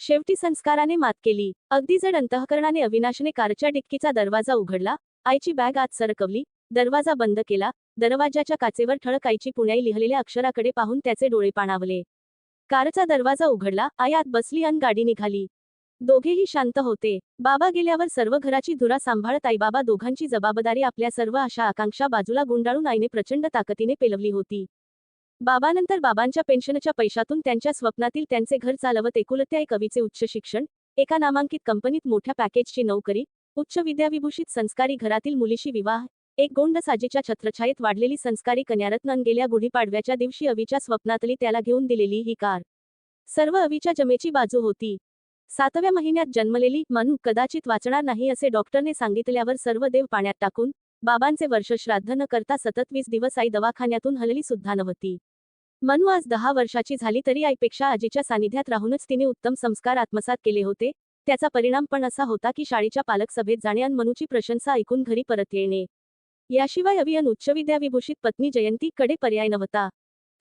शेवटी संस्काराने मात केली. अगदी जड अंतःकरणाने अविनाशने कारच्या डिक्कीचा दरवाजा उघडला. आईची बॅग आत सरकवली. दरवाजा बंद केला. दरवाजाच्या काचेवर ठळक आईची पुण्याई लिहिलेल्या अक्षराकडे पाहून त्याचे डोळे पाणावले. कारचा दरवाजा उघडला. आई आत बसली अन गाडी निघाली. दोघेही शांत होते. बाबा गेल्यावर सर्व घराची धुरा सांभाळत आईबाबा दोघांची जबाबदारी आपल्या सर्व आशा आकांक्षा बाजूला गुंडाळून आईने प्रचंड ताकदीने पेलवली होती. बाबानंतर बाबांच्या पेन्शनच्या पैशातून त्यांच्या स्वप्नातील त्यांचे घर चालवत एकुलत्या एक कवीचे उच्च शिक्षण एका नामांकित कंपनीत मोठ्या पॅकेजची नोकरी उच्च विद्याविभूषित संस्कारी घरातील मुलीशी विवाह एक गोंड साजेच्या छत्रछायेत वाढलेली संस्कारी कन्यारत्नन गेल्या गुढीपाडव्याच्या दिवशी अवीच्या स्वप्नातली त्याला घेऊन दिलेली ही कार. सर्व अवीच्या जमेची बाजू होती. सातव्या महिन्यात जन्मलेली मनू कदाचित वाचणार नाही असे डॉक्टरने सांगितल्यावर सर्व देव पाण्यात टाकून बाबांचे वर्ष श्राद्ध न करता सतत वीस दिवस आई दवाखान्यातून हलली सुद्धा नव्हती. मनू आज दहा वर्षाची झाली तरी आईपेक्षा आजीच्या सानिध्यात राहूनच तिने उत्तम संस्कार आत्मसात केले होते. त्याचा परिणाम पण असा होता की शाळेच्या पालक सभेत जाणे आणि मनूची प्रशंसा ऐकून घरी परत येणे. याशिवाय अभियन उच्च विद्याविभूषित पत्नी जयंती कडे पर्याय नव्हता.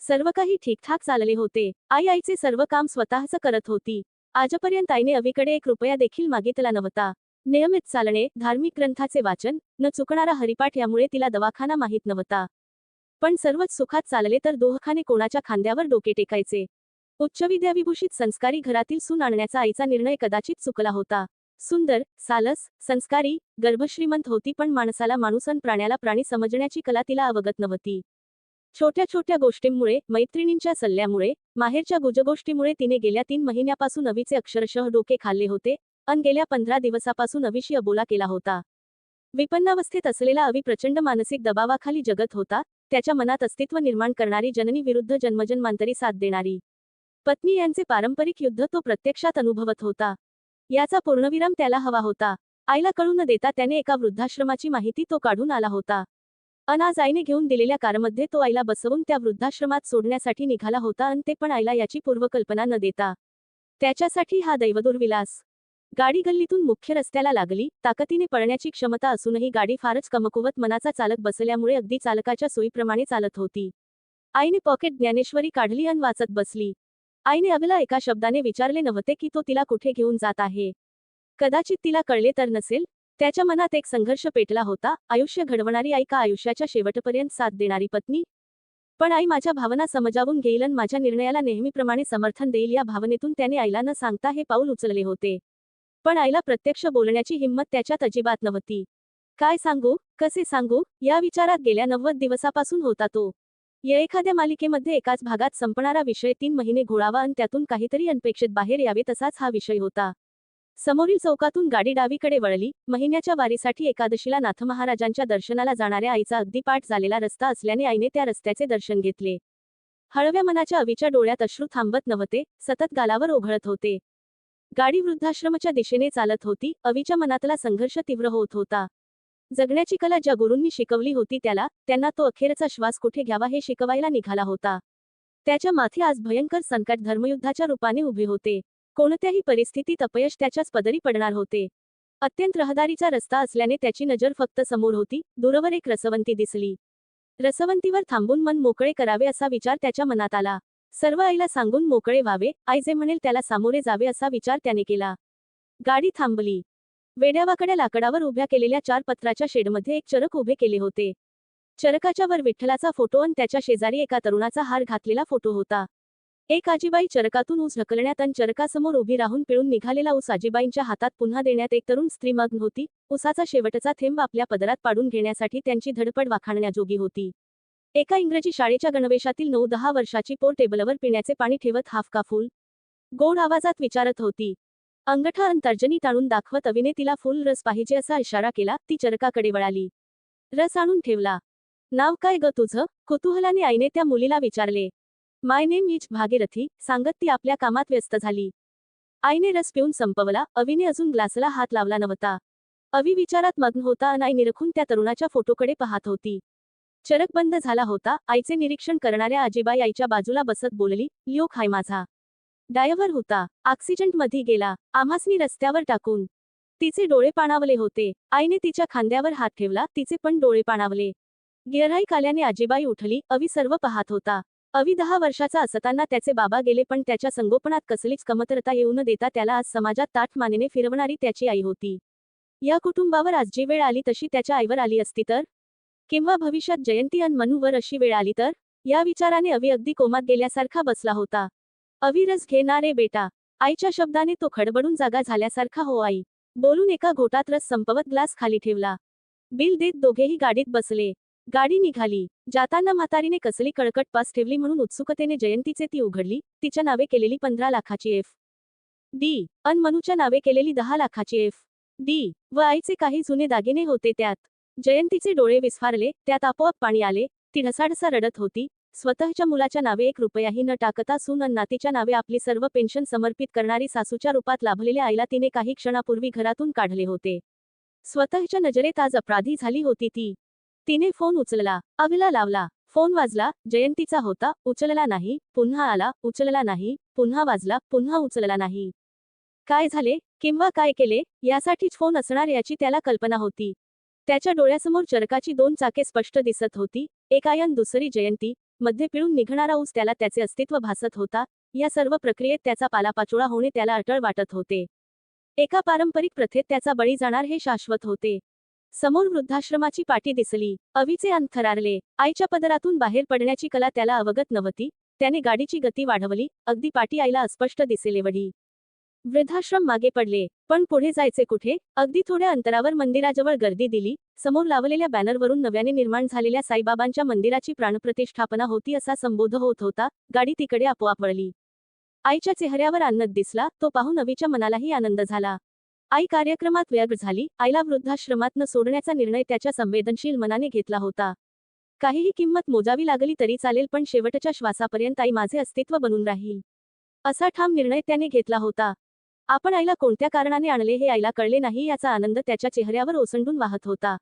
सर्व काही ठीकठाक चालले होते. आई आईचे सर्व काम स्वतःच करत होती. आजपर्यंत आईने अवीकडे एक रुपया देखील मागितला नव्हता. नियमित चालणे धार्मिक ग्रंथाचे वाचन न चुकणारा हरिपाठ यामुळे तिला दवाखाना माहीत नव्हता. पण सर्वच सुखात चालले तर दोहखाने कोणाच्या खांद्यावर डोके टेकायचे. उच्च विद्याविभूषित संस्कारी घरातील सून आणण्याचा आईचा निर्णय कदाचित चुकला होता. सुंदर सालस संस्कारी गर्भश्रीमंत होती पण माणसाला माणूस आणि प्राण्याला प्राणी समजण्याची कला तिला अवगत नव्हती. छोट्या छोट्या गोष्टींमुळे मैत्रिणींच्या सल्ल्यामुळे माहेरच्या गुजगोष्टीमुळे तिने गेल्या तीन महिन्यापासून अवीचे अक्षरशः डोके खाल्ले होते अन गेल्या पंधरा दिवसापासून अविशी अबोला केला होता. विपन्नावस्थेत असलेला अवी प्रचंड मानसिक दबावाखाली जगत होता त्याच्या मनात अस्तित्व निर्माण करणारी जननी विरुद्ध जन्मजन्मांतरी साथ देणारी. पत्नी यांचे पारंपरिक युद्ध तो प्रत्यक्षात अनुभवत होता. याचा पूर्णविराम त्याला हवा होता. आईला कळू न देता त्याने एका वृद्धाश्रमाची माहिती तो काढून आला होता. अनाज आईने घेऊन दिलेल्या कारमध्ये तो आईला बसवून त्या वृद्धाश्रमात सोडण्यासाठी निघाला होता अन ते पण आईला याची पूर्वकल्पना न देता. त्याच्यासाठी हा दैवदुर्विलास. गाडी गल्लीतून मुख्य रस्त्याला लागली. ताकदीने पळण्याची क्षमता असूनही गाडी फारच कमकुवत मनाचा चालक बसल्यामुळे अगदी चालकाच्या सोयीप्रमाणे चालत होती. आईने पॉकेट ज्ञानेश्वरी काढली अन वाचत बसली. आईने अबला एका शब्दाने विचारले नव्हते की तो तिला कुठे घेऊन जात आहे? कदाचित तिला कळले तर नसेल? त्याच्या मनात एक संघर्ष पेटला होता. आयुष्य घडवणारी आई का आयुष्याच्या शेवटपर्यंत साथ देणारी पत्नी? पण आई माझ्या भावना समजावून घेईल माझ्या निर्णयाला नेहमीप्रमाणे समर्थन देईल या भावनेतून त्याने आईला न सांगता हे पाऊल उचलले होते. पण आईला प्रत्यक्ष बोलण्याची हिंमत त्याच्यात अजिबात नव्हती. काय सांगू कसे सांगू? या विचारात गेल्या नव्वद दिवसापासून होता तो. या एखाद्या मालिकेमध्ये एकाच भागात संपणारा विषय तीन महिने घोळावा अन त्यातून काहीतरी अनपेक्षित बाहेर यावे तसाच हा विषय होता. समोरील चौकातून गाडी डावीकडे वळली महिन्याच्या वारीसाठी एकादशीला नाथमहाराजांच्या दर्शनाला जाणाऱ्या आईचा अगदी पाठ झालेला रस्ता असल्याने आईने त्या रस्त्याचे दर्शन घेतले. हळव्या मनाच्या अवीच्या डोळ्यात अश्रू थांबत नव्हते सतत गालावर ओघळत होते. गाडी वृद्धाश्रमाच्या दिशेने चालत होती. अवीच्या मनातला संघर्ष तीव्र होत होता. जगण्याची कला ज्या गुरूंनी शिकवली होती त्याला त्यांना तो अखेरचा श्वास कुठे घ्यावा हे शिकवायला निघाला होता. त्याच्या माथे आज भयंकर संकट धर्मयुद्धाच्या रूपाने उभे होते. कोणत्याही परिस्थितीत अपयश त्याच्याच पदरी पडणार होते. अत्यंत रहदारीचा रस्ता असल्याने त्याची नजर फक्त समोर होती. दूरवर एक रसवंती दिसली. रसवंतीवर थांबून मन मोकळे करावे असा विचार त्याच्या मनात आला. सर्व आईला सांगून मोकळे व्हावे. आई जे म्हणेल त्याला सामोरे जावे असा विचार त्याने केला. गाडी थांबली. वेड्यावाकड्या लाकडावर उभ्या केलेल्या चार पत्राच्या शेडमध्ये एक चरक उभे केले होते. चरकाच्या वर विठ्ठलाचा फोटो आणि त्याच्या शेजारी एका तरुणाचा हार घातलेला फोटो होता. एक आजीबाई चरकातून ऊस ढकलण्यात अन चरकासमोर उभी राहून पिळून निघालेला ऊस आजीबाईंच्या हातात पुन्हा देण्यात एक तरुण स्त्री मग्न होती. उसाचा शेवटचा थेंब आपल्या पदरात पाडून घेण्यासाठी त्यांची धडपड वाखाणण्याजोगी होती. एका इंग्रजी शाळेच्या गणवेशातील नऊ दहा वर्षाची पोर टेबलवर पिण्याचे पाणी ठेवत हाफका फुल. गोड आवाजात विचारत होती. अंगठा अंतर्जनी ताणून दाखवत अविने तिला फुल रस पाहिजे असा इशारा केला ती चरकाकडे वळाली. रस आणून ठेवला. नाव काय ग तुझं? कुतूहलाने आईने त्या मुलीला विचारले. माय नेम इज भागीरथी सांगत ती आपल्या कामात व्यस्त झाली. आईने रस पिऊन संपवला अवीने अजून ग्लासला हात लावला नव्हता. अवी विचारात मग्न होता अन आई निरखून त्या तरुणाच्या फोटोकडे पाहत होती. चरक बंद झाला होता. आईचे निरीक्षण करणाऱ्या आजीबाई आईच्या बाजूला बसत बोलली ल्योक हाय माझा. डायव्हर होता. ऑक्सिजंटमध्ये गेला. आम्हासनी रस्त्यावर टाकून. तिचे डोळे पाणावले होते. आईने तिच्या खांद्यावर हात ठेवला. तिचे पण डोळे पाणावले. गिरहाईक आल्याने आजीबाई उठली. अवी सर्व पाहत होता. अवी दहा वर्षाचा असताना त्याचे बाबा गेले पण त्याच्या संगोपनात कसलीच कमतरता येऊ न देता त्याला आज समाजात ताठ मानेने फिरवणारी त्याची आई होती. या कुटुंबावर आज जी वेळ आली तशी त्याच्या आईवर आली असती तर? किंवा भविष्यात जयंती अन मनूवर अशी वेळ आली तर? या विचाराने अवि अगदी कोमात गेल्यासारखा बसला होता. अवि रस घेणारे बेटा. आईच्या शब्दाने तो खडबडून जागा झाल्यासारखा हो आई. बोलून एका घोटात रस संपवत ग्लास खाली ठेवला. बिल देत दोघेही गाडीत बसले. गाडी निघाली. जाताना म्हातारीने कसली कळकट पास ठेवली म्हणून उत्सुकतेने जयंतीचे ती उघडली. तिच्या नावे केलेली पंधरा लाखाची एफ. डी. अन मनूच्या नावे केलेली दहा लाखाची एफ. डी. व आईचे काही जुने दागिने होते त्यात. जयंतीचे डोळे विस्फारले त्यात आपोआप पाणी आले ती ढसाढसा रडत होती. स्वतःच्या मुलाच्या नावे एक रुपयाही न टाकता सून अन नातीच्या नावे आपली सर्व पेन्शन समर्पित करणारी सासूच्या रूपात लाभलेल्या आईला तिने काही क्षणापूर्वी घरातून काढले होते. स्वतःच्या नजरेत आज अपराधी झाली होती ती. तिने फोन उचलला अगला लावला फोन वाजला जयंतीचा होता उचलला नाही पुन्हा आला उचलला नाही पुन्हा वाजला पुन्हा उचलला नाही. काय झाले किंवा काय केले यासाठीच फोन असणार याची त्याला कल्पना होती. त्याच्या डोळ्यासमोर चरकाची दोन चाके स्पष्ट दिसत होती. एक आयन दुसरी जयंती. मध्ये पिळून निघणारा ऊस त्याला त्याचे अस्तित्व भासत होता. या सर्व प्रक्रियेत त्याचा पालापाचोळा होणे त्याला अटळ वाटत होते. एका पारंपरिक प्रथेत त्याचा बळी जाणार हे शाश्वत होते. समोर वृद्धाश्रमाची पाठी दिसली. अवीचे अंत थरारले. आईच्या पदरातून बाहेर पडण्याची कला त्याला अवगत नव्हती. त्याने गाडीची गती वाढवली. अगदी पाठी आईला अस्पष्ट दिसेल एवढी वृद्धाश्रम मागे पडले पण पुढे जायचे कुठे? अगदी थोड्या अंतरावर मंदिराजवळ गर्दी दिली समोर लावलेल्या बॅनरवरून नव्याने निर्माण झालेल्या साईबाबांच्या मंदिराची प्राणप्रतिष्ठापना होती असा संबोध होत होता गाडी तिकडे आपोआप वळली. आईच्या चेहऱ्यावर आनंद दिसला तो पाहून अवीच्या मनालाही आनंद झाला. आई कार्यक्रमात व्यग्र झाली आईला वृद्धाश्रमात न सोडण्याचा निर्णय त्याच्या संवेदनशील मनाने घेतला होता. काहीही किंमत मोजावी लागली तरी चालेल पण शेवटच्या श्वासापर्यंत आई माझे अस्तित्व बनून राहील. असा ठाम निर्णय त्याने घेतला होता. आपण आईला कोणत्या कारणाने आणले हे आईला कळले नाही याचा आनंद त्याच्या चेहऱ्यावर ओसंडून वाहत होता.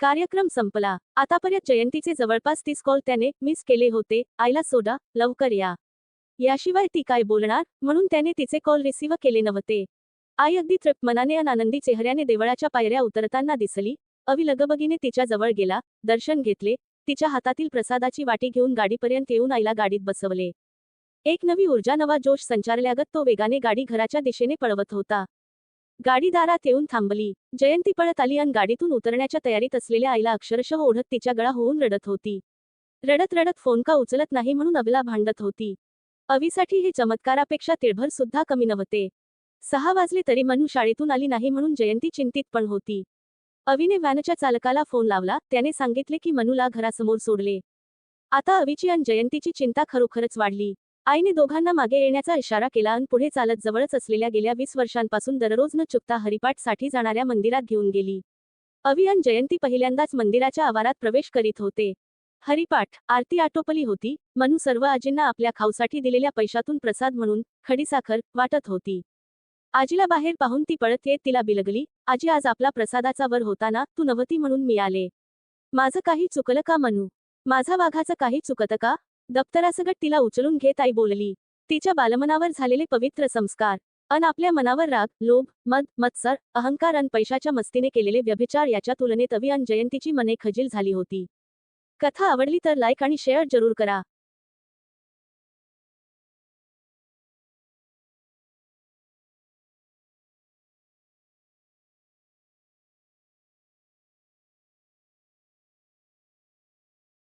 कार्यक्रम संपला. आतापर्यंत जयंतीचे जवळपास तीस कॉल त्याने मिस केले होते. आईला सोडा लवकर या. याशिवाय ती काय बोलणार? म्हणून त्याने तिचे कॉल रिसीव्ह केले नव्हते. आई अगदी तृप्त मनाने अन आनंदी चेहऱ्याने देवळाच्या पायऱ्या उतरताना दिसली. अवि लगबगीने तिच्या जवळ गेला. दर्शन घेतले. तिच्या हातातील प्रसादाची वाटी घेऊन गाडीपर्यंत येऊन आईला गाडीत बसवले. एक नवी ऊर्जा नवा जोश संचारल्यागत तो वेगाने गाडी घराच्या दिशेने पळवत होता. गाडी दारात येऊन थांबली. जयंती पळत आली आणि गाडीतून उतरण्याच्या तयारीत असलेल्या आईला अक्षरशः ओढत तिच्या गळा होऊन रडत होती. रडत रडत फोन का उचलत नाही म्हणून अविला भांडत होती. अवीसाठी हे चमत्कारापेक्षा तिळभर सुद्धा कमी नव्हते. सहा वाजले तरी मनू शाळेतून आली नाही म्हणून जयंती चिंतित पण होती. अवीने व्हॅनच्या चालकाला फोन लावला. त्याने सांगितले की मनूला घरासमोर सोडले. आता अवीची अन जयंतीची चिंता खरोखरच वाढली. आईने दोघांना मागे येण्याचा इशारा केला आणि पुढे चालत जवळच असलेल्या गेल्या वीस वर्षांपासून दररोज न चुकता हरिपाठसाठी जाणाऱ्या मंदिरात घेऊन गेली. अवी जयंती पहिल्यांदाच मंदिराच्या आवारात प्रवेश करीत होते. हरिपाठ आरती आटोपली होती मनू सर्व आजींना आपल्या खाऊसाठी दिलेल्या पैशातून प्रसाद म्हणून खडीसाखर वाटत होती. आजीला बाहेर पाहून ती पळत येत तिला बिलगली आजी आज आपला प्रसादाचा वर होताना तू नवती म्हणून मिळाले माझं काही चुकलं का मनू? माझा वाघाचं काही चुकतं का? दप्तरासगट तिला उचलून घेत आई बोलली तिच्या बालमनावर झालेले पवित्र संस्कार अन आपल्या मनावर राग लोभ मद मत्सर अहंकार अन पैशाच्या मस्तीने केलेले व्यभिचार याच्या तुलनेत अवी अन जयंतीची मने खजील झाली होती. कथा आवडली तर लाईक आणि शेअर जरूर करा.